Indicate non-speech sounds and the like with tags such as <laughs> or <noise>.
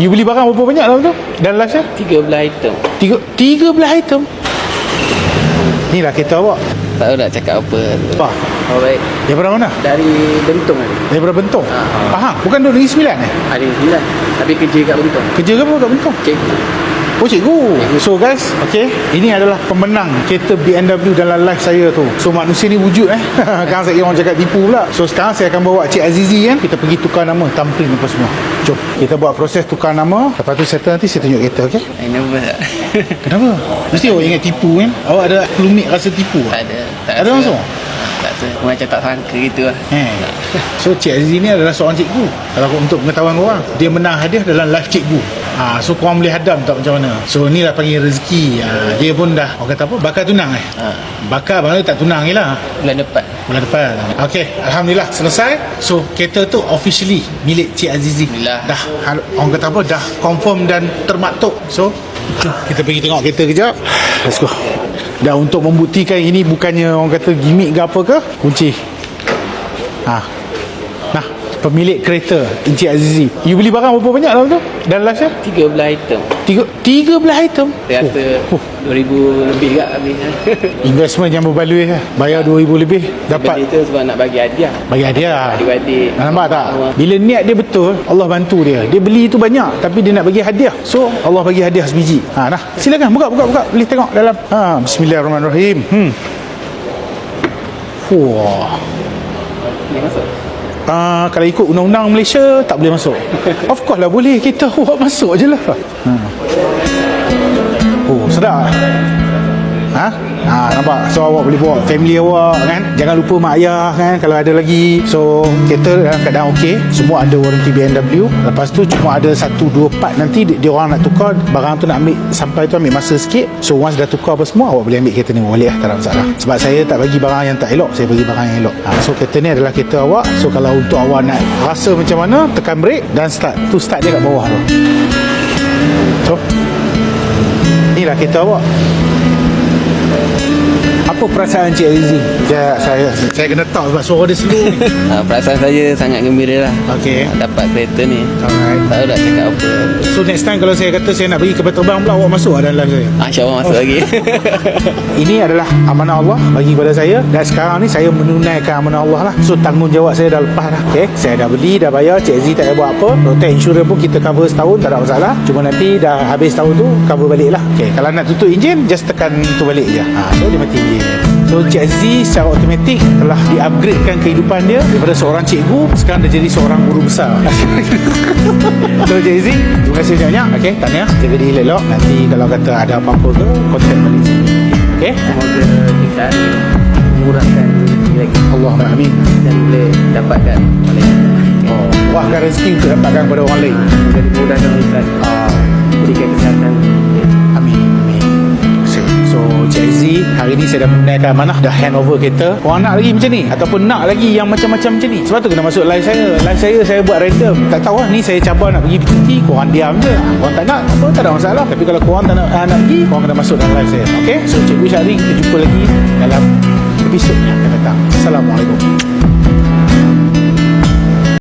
You beli barang berapa banyak dalam tu? Dalam live saya? Tiga belah item Tiga, tiga belah item. Ni lah kereta awak. Tak tahu nak cakap apa Apa? Oh baik Daripada mana? Dari Bentong ada Daripada Bentong. Ah, ah. Faham? Bukan duduk Negeri Sembilan eh? Ada sembilan Tapi kerja kat Bentong Kerja ke apa kat Bentong? Cikgu Oh cikgu. So guys Okay. Ini adalah pemenang Kereta BMW dalam live saya tu. So manusia ni wujud eh. <laughs> Kan saya orang cakap tipu pula. So sekarang saya akan bawa Cik Azizi kan Kita pergi tukar nama Thumbprint apa semua. Jom. Kita buat proses tukar nama. Lepas tu settle nanti Saya tunjuk kereta okay? I nervous <laughs> tak? Kenapa? Mesti awak ingat tipu kan Awak ada kelumit rasa tipu tak ada tak Ada langsung? Ah, Tak Macam tak sangka gitu lah. Eh. So Cik Azizi ni adalah seorang cikgu. Kalau untuk pengetahuan korang Dia menang hadiah dalam live cikgu ha, So korang boleh hadam tak macam mana? So ni lah panggil rezeki. Ha, Dia pun dah Orang kata apa? Bakar tunang eh? Ha. Bakar mana tak tunang je lah. Bulan depan. Bulan depan. Okay Alhamdulillah selesai. So kereta tu officially Milik Cik Azizi. Alhamdulillah. Dah Orang kata apa? Dah confirm dan termaktub. So Kita pergi tengok kereta kejap. Let's go. Dan untuk membuktikan ini Bukannya orang kata gimmick ke apa ke? Kunci. Ha Pemilik kereta Encik Azizi You beli barang berapa banyak dalam tu? Dalam saya? Tiga belah item Tiga, tiga belah item Saya rasa oh, oh. 2000 lebih kat habis <laughs> Investment yang berbaloi lah Bayar 2000 lebih Beli Dapat tu sebab nak bagi hadiah Bagi hadiah Adik-adik Nampak tak? Bila niat dia betul, Allah bantu dia. Dia beli itu banyak tapi dia nak bagi hadiah. So, Allah bagi hadiah sebiji. Ha, nah. Silakan buka buka buka. Boleh tengok dalam. Ha, bismillahirrahmanirrahim. Hmm. Wah. Ni masuk Uh, kalau ikut undang-undang Malaysia tak boleh masuk. <laughs> of course lah boleh. Kita <laughs> awak masuk je lah. Ha. Oh, sedap. Ha? Ha, nampak? So awak boleh bawa family awak kan. Jangan lupa mak ayah kan kalau ada lagi. So kereta dalam keadaan okey. Semua ada warranty BMW. Lepas tu cuma ada satu dua part nanti dia, dia orang nak tukar barang tu nak ambil sampai tu ambil masa sikit. So once dah tukar apa semua awak boleh ambil kereta ni boleh lah tak ada masalah. Sebab saya tak bagi barang yang tak elok, saya bagi barang yang elok. Ha, so kereta ni adalah kereta awak. So kalau untuk awak nak rasa macam mana, tekan brake dan start. Tu start dia kat bawah tu. So Inilah kereta awak Apa perasaan Cik Azizi? Ya, saya saya kena tahu sebab suara dia slow ni. ha, <laughs> Perasaan saya sangat gembira lah Okey. ha, Dapat kereta ni Alright. Tak tahu nak cakap apa So next time kalau saya kata saya nak pergi kapal terbang pula awak masuk lah dalam live saya. ha, InsyaAllah masuk lagi <laughs> Ini adalah amanah Allah bagi kepada saya dan sekarang ni saya menunaikan amanah Allah lah. So tanggungjawab saya dah lepas dah. Okay? Saya dah beli, dah bayar, Cik Aziz tak payah buat apa. Hotel insurans pun kita cover setahun tak ada masalah. Cuma nanti dah habis tahun tu cover balik lah. Okay? Kalau nak tutup enjin just tekan tu balik je. Ha, so dia mati enjin. So Cik Aziz secara automatik telah di-upgradekan kehidupan dia daripada seorang cikgu sekarang dia jadi seorang guru besar. <laughs> so Cik Aziz, terima kasih banyak. Okay, tahniah. Jaga diri elok. Nanti kalau kata ada apa-apa ke, kontak balik sini. Okay? Semoga kita murahkan rezeki lagi Allah amin. Dan boleh dapatkan oleh Oh, wahkan rezeki untuk dapatkan kepada orang lain. Semoga dimudahkan Ustaz Ah, Berikan kesihatan hari ni saya dah menunaikan amanah dah hand over kereta. Korang nak lagi macam ni ataupun nak lagi yang macam-macam macam ni. Sebab tu kena masuk live saya. Live saya saya buat random. Tak tahu lah ni saya cabar nak pergi PTT, korang diam je. Korang tak nak, apa tak ada masalah. Tapi kalau korang tak nak, ah, nak pergi, korang kena masuk dalam live saya. Okay? So Cikgu Syahri kita jumpa lagi dalam episod yang akan datang. Assalamualaikum.